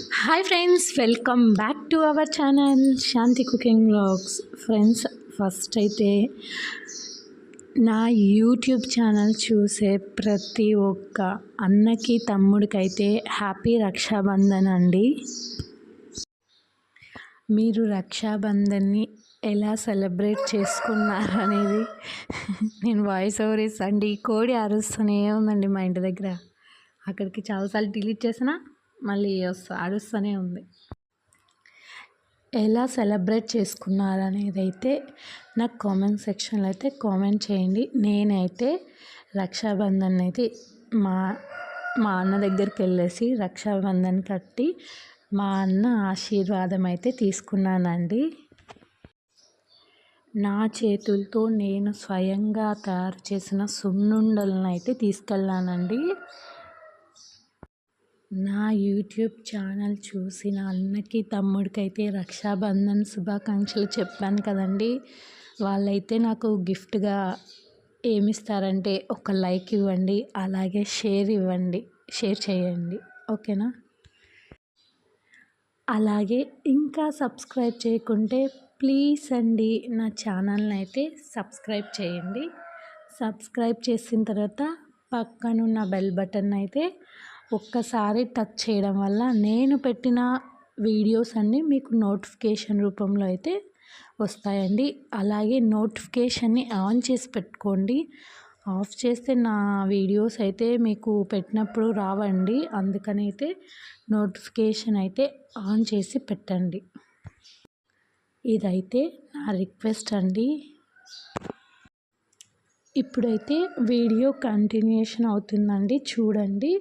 Hi friends welcome back to our channel Shanti cooking blogs friends first అయితే నా YouTube channel చూసే ప్రతి ఒక్క అన్నకి తమ్ముడికైతే హ్యాపీ రక్షాబంధన్ అండి. మీరు రక్షాబంధన్ని ఎలా సెలబ్రేట్ చేసుకున్నారు అనేది నేను వాయిస్ ఓవర్ ఇస్తాండి అండి. కోడి అరుస్తూనే ఉందండి మా ఇంటి దగ్గర. అక్కడికి చాలాసార్లు డిలీట్ చేసినా మళ్ళీ వస్తా అరుస్తూనే ఉంది. ఎలా సెలబ్రేట్ చేసుకున్నారు అనేది అయితే నాకు కామెంట్ సెక్షన్లో అయితే కామెంట్ చేయండి. నేనైతే రక్షాబంధన్ అయితే మా మా అన్న దగ్గరికి వెళ్ళేసి రక్షాబంధన్ కట్టి మా అన్న ఆశీర్వాదం అయితే తీసుకున్నానండి. నా చేతులతో నేను స్వయంగా తయారు చేసిన సున్నుండలను అయితే తీసుకెళ్ళానండి. నా యూట్యూబ్ ఛానల్ చూసిన అన్నకి తమ్ముడికి అయితే రక్షాబంధన్ శుభాకాంక్షలు చెప్పాను కదండి. వాళ్ళైతే నాకు గిఫ్ట్గా ఏమిస్తారంటే ఒక లైక్ ఇవ్వండి అలాగే షేర్ ఇవ్వండి షేర్ చేయండి. ఓకేనా? అలాగే ఇంకా సబ్స్క్రైబ్ చేయకుంటే ప్లీజ్ అండి నా ఛానల్ని అయితే సబ్స్క్రైబ్ చేయండి. సబ్స్క్రైబ్ చేసిన తర్వాత పక్కనున్న బెల్ బటన్ అయితే ఒక్కసారి టచ్ చేయడం వల్ల నేను పెట్టిన వీడియోస్ అన్నీ మీకు నోటిఫికేషన్ రూపంలో అయితే వస్తాయండి. అలాగే నోటిఫికేషన్ని ఆన్ చేసి పెట్టుకోండి. ఆఫ్ చేస్తే నా వీడియోస్ అయితే మీకు పెట్టినప్పుడు రావండి. అందుకని అయితే నోటిఫికేషన్ అయితే ఆన్ చేసి పెట్టండి. ఇదైతే నా రిక్వెస్ట్ అండి. ఇప్పుడైతే వీడియో కంటిన్యూషన్ అవుతుందండి. చూడండి.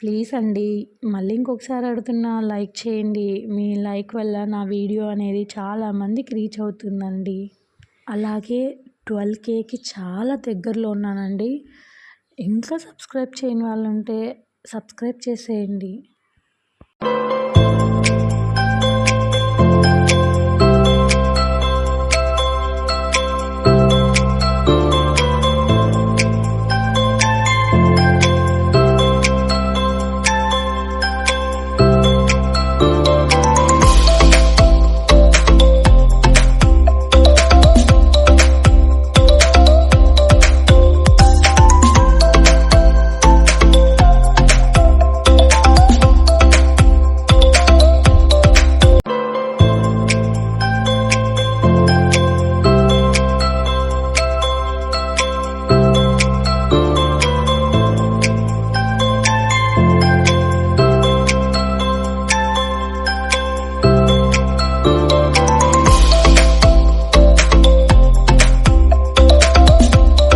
ప్లీజ్ అండి మళ్ళీ ఇంకొకసారి అడుగుతున్నా లైక్ చేయండి. మీ లైక్ వల్ల నా వీడియో అనేది చాలా మందికి రీచ్ అవుతుందండి. అలాగే ట్వెల్వ్ కేకి చాలా దగ్గరలో ఉన్నానండి. ఇంకా సబ్స్క్రైబ్ చేయని వాళ్ళు ఉంటే సబ్స్క్రైబ్ చేసేయండి.